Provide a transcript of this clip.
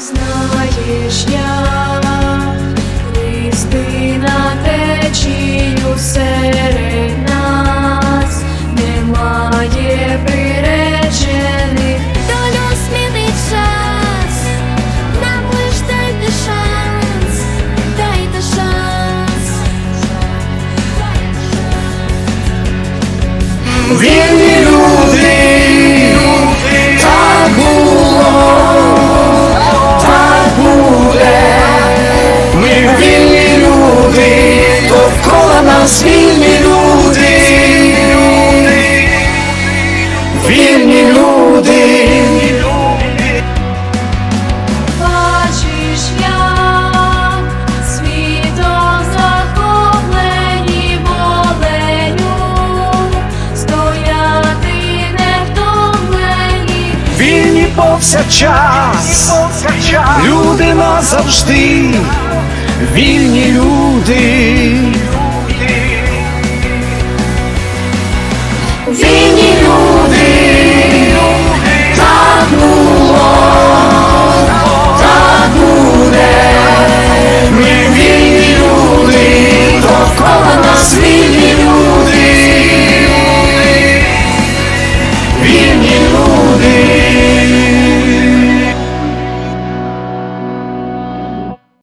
знаєш я, Христина течію серед нас, немає приречених. Долю змінить час, нам лиш дайте шанс, дайте шанс. Нас вільні люди. Вільні люди. Бачиш, як світом захоплені воленю, стояти не втомлені. Вільні повсякчас, люди назавжди, вільні люди. V